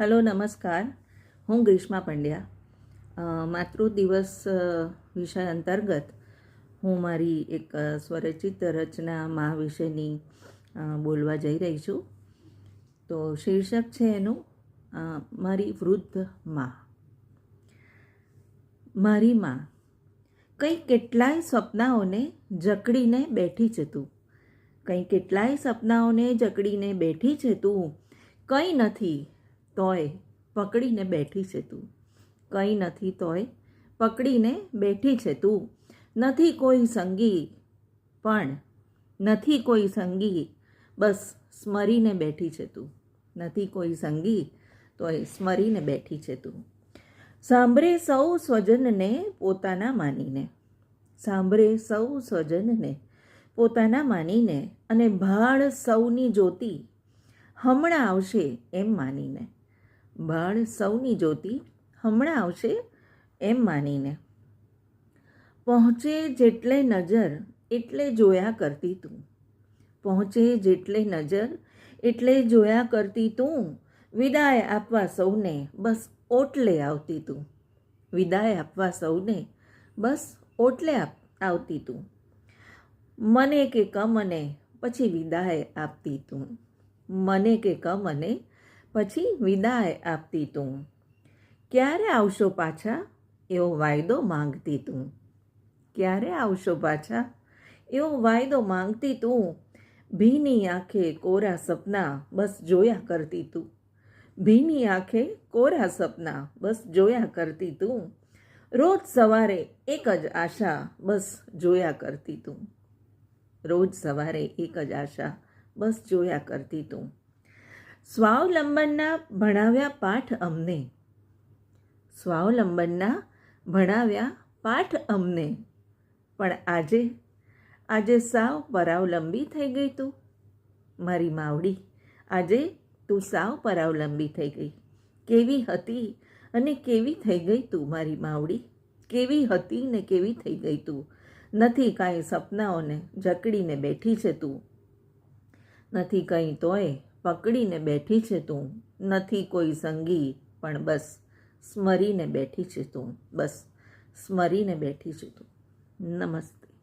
Hello, નમસ્કાર. હું ગ્રીષ્મા પંડ્યા. માતૃ દિવસ વિષય અંતર્ગત હું મારી એક સ્વરચિત રચના મા વિશેની બોલવા જઈ રહી છું. તો શીર્ષક છે એનું મારી વૃદ્ધ મા. મારી મા. કંઈ કેટલાય સપનાઓને જકડીને બેઠી છે તું. કંઈ કેટલાય સપનાઓને જકડીને બેઠી છે તું. કંઈ નથી. તોય પકડીને બેઠી છે તું. કંઈ નથી તોય પકડીને બેઠી છે તું. નથી કોઈ સંગી, પણ નથી કોઈ સંગી, બસ સ્મરીને બેઠી છે તું. નથી કોઈ સંગી, તોય સ્મરીને બેઠી છે તું. સાંભળે સૌ સ્વજનને પોતાના માનીને. સાંભળે સૌ સ્વજનને પોતાના માનીને અને ભાળ સૌની જ્યોતિ હમણાં આવશે એમ માનીને. ભાળ સૌની જ્યોતિ હમણાં આવશે એમ માનીને. પહોંચે જેટલે નજર એટલે જોયા કરતી તું. પહોંચે જેટલે નજર એટલે જોયા કરતી તું. વિદાય આપવા સૌને બસ ઓટલે આવતી તું. વિદાય આપવા સૌને બસ ઓટલે આવતી તું. મને કે કમને પછી વિદાય આપતી તું. મને કે કમને પછી વિદાય આપતી તું. ક્યારે આવશો પાછા? એવો વાયદો માંગતી તું. ક્યારે આવશો પાછા? એવો વાયદો માંગતી તું. ભીની આંખે કોરા સપના બસ જોયા કરતી તું. ભીની આંખે કોરા સપના બસ જોયા કરતી તું. રોજ સવારે એક જ આશા બસ જોયા કરતી તું. રોજ સવારે એક જ આશા બસ જોયા કરતી તું. સ્વાવલંબનના ભણાવ્યા પાઠ અમને. સ્વાવલંબનના ભણાવ્યા પાઠ અમને. પણ આજે આજે સાવ પરાવલંબી થઈ ગઈ તું. મારી માવડી, આજે તું સાવ પરાવલંબી થઈ ગઈ. કેવી હતી અને કેવી થઈ ગઈ તું મારી માવડી? કેવી હતી ને કેવી થઈ ગઈ તું? નથી કાંઈ સપનાઓને જકડીને બેઠી છે તું. નથી કંઈ તોય પકડીને બેઠી છે તું. નથી કોઈ સંગી, પણ બસ. સ્મરીને બેઠી છે તું. બસ. સ્મરીને બેઠી છે તું. નમસ્તે.